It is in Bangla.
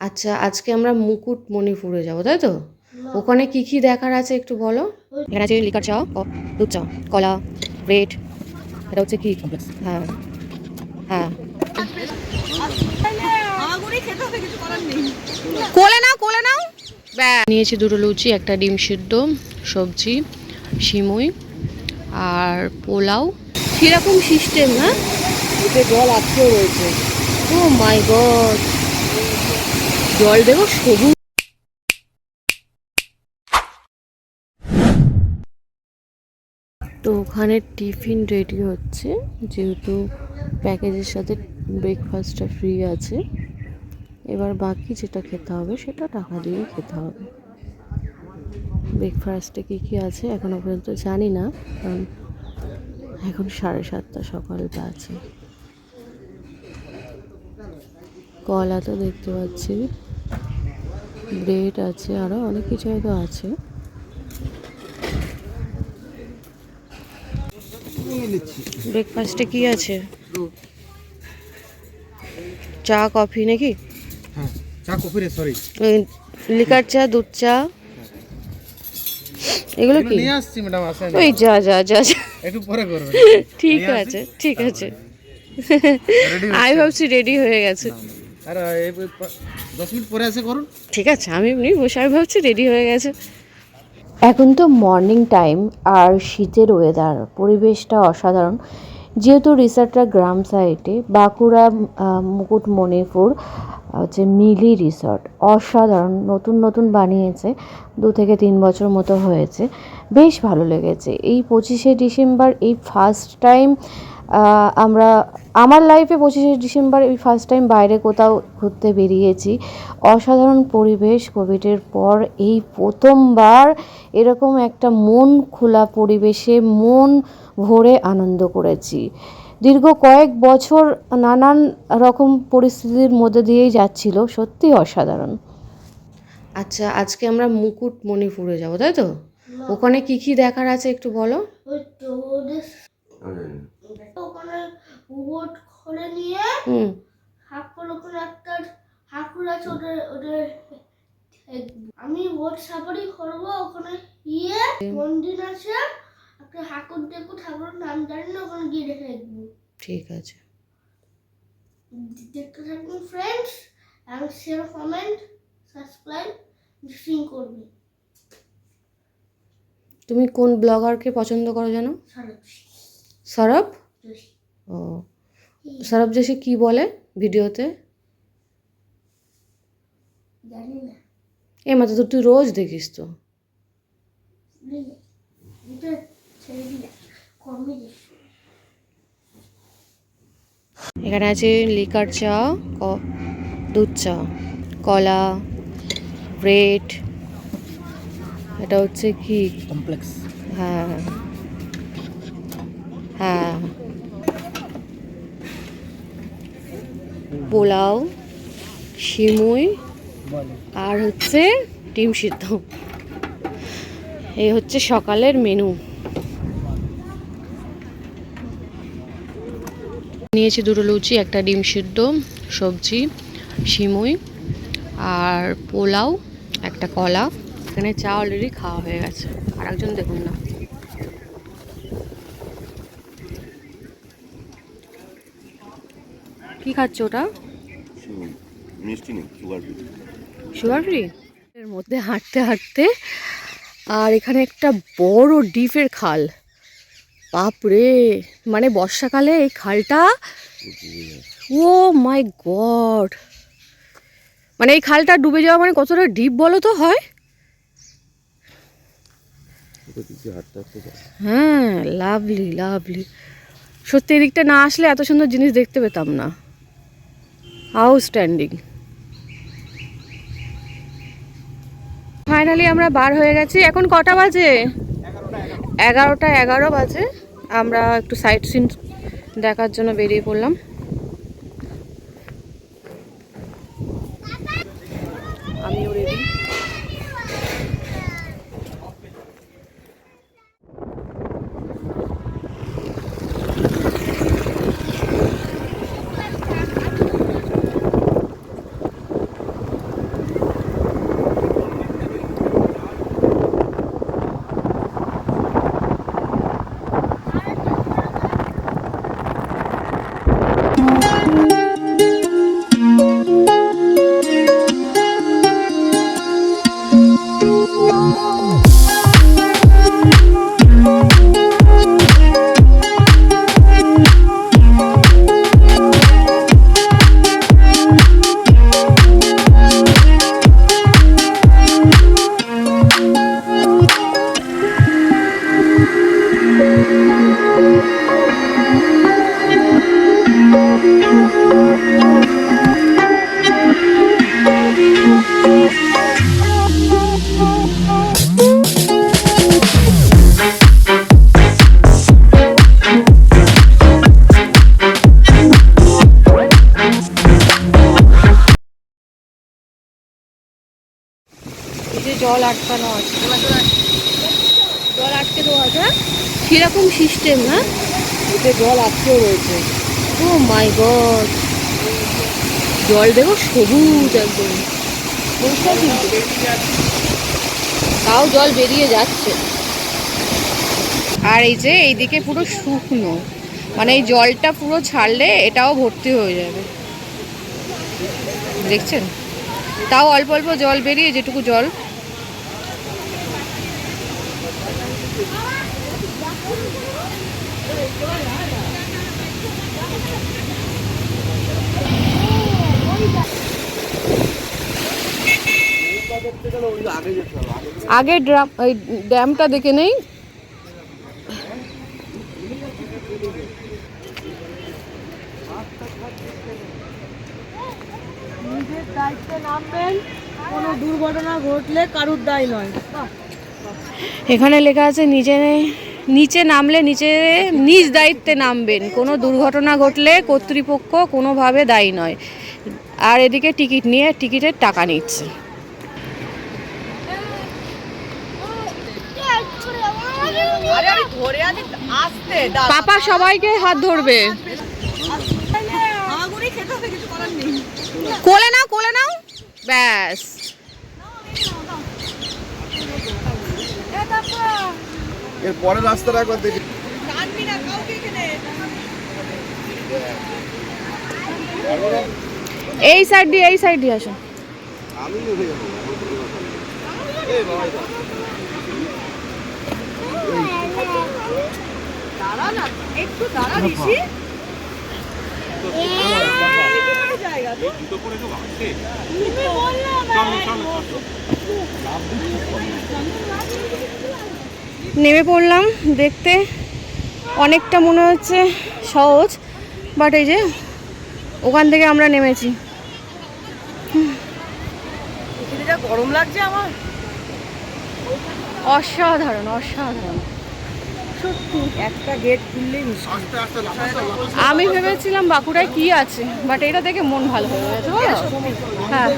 আচ্ছা আজকে আমরা মুকুট মণিপুরে যাব তাই তো? ওখানে কি কি দেখার আছে একটু বলো? এখানে আছে লিকার চা দুধ চা কলা ব্রেড এটা হচ্ছে কি? হ্যাঁ। হ্যাঁ। কোলে নাও কোলে নাও। নিয়েছি দুটো লুচি একটা ডিম সিদ্ধ সবজি সিমুই আর পোলাও। কীরকম সিস্টেম এতে জল আজকেও রয়েছে। ও মাই গড জল দেবো, সবুজ তো ওখানে টিফিন রেডি হচ্ছে, যেহেতু প্যাকেজের সাথে ব্রেকফাস্টটা ফ্রি আছে। এবার বাকি যেটা খেতে হবে, সেটা টাকা দিয়ে খেতে হবে। ব্রেকফাস্টে কী কী আছে এখনও পর্যন্ত জানি না, কারণ এখন সাড়ে সাতটা সকাল বাজে কলা তো দেখতে পাচ্ছি। ব্রেড আছে আরও অনেক কিছু হয়তো আছে। ব্রেকফাস্টে কি আছে? চা কফি নাকি? হ্যাঁ চা কফি রে সরি ওই লিকার চা দুধ চা। এগুলো কি? নিয়ে আসছি ম্যাডাম আসেন। ওই যা যা যা। একটু পরে করবেন। ঠিক আছে ঠিক আছে। আমি ভাবছি রেডি হয়ে গেছে। আর দশ মিনিট পরে এসে করুন। ঠিক আছে আমি এমনি বসে আমি ভাবছি রেডি হয়ে গেছে। এখন তো মর্নিং টাইম আর শীতের ওয়েদার পরিবেশটা অসাধারণ। যেহেতু রিসর্টটা গ্রাম সাইডে বাঁকুড়া মুকুটমণিপুর হচ্ছে মিলি রিসর্ট অসাধারণ নতুন নতুন বানিয়েছে দু থেকে তিন বছর মতো হয়েছে। বেশ ভালো লেগেছে। এই পঁচিশে ডিসেম্বর এই ফার্স্ট টাইম আমরা আমার লাইফে পঁচিশে ডিসেম্বর এই ফার্স্ট টাইম বাইরে কোথাও ঘুরতে বেরিয়েছি। অসাধারণ পরিবেশ কোভিডের পর এই প্রথমবার এরকম একটা মন খোলা পরিবেশে মন ভরে আনন্দ করেছি। দীর্ঘ কয়েক বছর নানান রকম পরিস্থিতির মধ্যে দিয়েই যাচ্ছিল সত্যি অসাধারণ। আচ্ছা আজকে আমরা মুকুট মণিপুরে যাব তাই তো? ওখানে কি কি দেখার আছে একটু বলো? নিয়ে একটা হাকুর আছে আমি বোট সাফারি করব ওখানে গিয়ে। মন্দির আছে একটা হাকুর দেখব ঠাকুরের নাম জানি না ওখানে গিয়ে দেখে দেখব ঠিক আছে। দেখতে থাকুন ফ্রেন্ডস আর শেয়ার কমেন্ট সাবস্ক্রাইব সিং করবে। তুমি কোন ব্লগারকে পছন্দ করো জানো? সারব। সরব? ও। সরব জেসে কি বলে ভিডিওতে? জানি না। এ মাত্র তো তুই রোজ দেখিস তো। এখানে আছে লিকার চা ক- দুধ চা কলা ব্রেড এটা হচ্ছে কি? কমপ্লেক্স। হ্যাঁ। হ্যাঁ। পোলাও সিমুই আর হচ্ছে ডিম সিদ্ধ। এই হচ্ছে সকালের মেনু নিয়েছি দুটো লুচি একটা ডিম সিদ্ধ সবজি সিমুই আর পোলাও একটা কলা। এখানে চা অলরেডি খাওয়া হয়ে গেছে। আর একজন দেখুন না। কি খাচ্ছে ওটা? মিষ্টি নেই সুগার ফ্রি সুগার ফ্রি এর মধ্যে হাঁটতে হাঁটতে আর এখানে একটা বড় ডিপের খাল। বাপরে! মানে বর্ষাকালে এই খালটা? Oh my god! মানে এই খালটা ডুবে যাওয়া মানে কতটা ডিপ বলো তো হয়। হ্যাঁ লাভলি লাভলি। সত্যি এদিকটা না আসলে এত সুন্দর জিনিস দেখতে পেতাম না। আউটস্ট্যান্ডিং। ফাইনালি আমরা বার হয়ে গেছি। এখন কটা বাজে? এগারোটা এগারো। বাজে। আমরা একটু সাইট সিন দেখার জন্য বেরিয়ে পড়লাম। জল আটকানো আছে। জল আটকে দেওয়া আছে সেরকম সিস্টেম না এতে জল আটকেও রয়েছে। ও মাই গড জল দেখো সবুজ একদম। পরিষ্কার কিন্তু। তাও জল বেরিয়ে যাচ্ছে। আর এই যে এইদিকে পুরো শুকনো। মানে এই জলটা পুরো ছাড়লে এটাও ভর্তি হয়ে যাবে। দেখছেন? তাও অল্প অল্প জল বেরিয়ে যেটুকু জল আগে ড্রাম ওই ড্যামটা দেখে নেই? নিজের দায়িত্বে নামবেন কোনো দুর্ঘটনা ঘটলে কারুর দায় নয়। এখানে লেখা আছে নিচে নিচে নামলে নিচে নিজ দায়িত্বে নামবেন। কোনো দুর্ঘটনা ঘটলে কর্তৃপক্ষ কোনোভাবে দায়ী নয়। আর এদিকে টিকিট নিয়ে টিকিটের টাকা নিচ্ছে। পাপা সবাইকে হাত ধরবে। কোলে নাও কোলে নাও। ব্যাস। এর পরের রাস্তাটা একবার দেখি। এই সাইড দিয়ে এই সাইড দিয়ে আসো। আমি দাঁড়া না একটু দাঁড়া ঋষি। নেমে পড়লাম দেখতে অনেকটা মনে হচ্ছে সহজ বাট এই যে ওখান থেকে আমরা নেমেছি। গরম লাগছে আমার? অসাধারণ অসাধারণ। সত্যি। একটা গেট খুললেই আমি ভেবেছিলাম বাঁকুড়ায় কি আছে বাট এটা দেখে মন ভালো হয়ে গেছে? হ্যাঁ।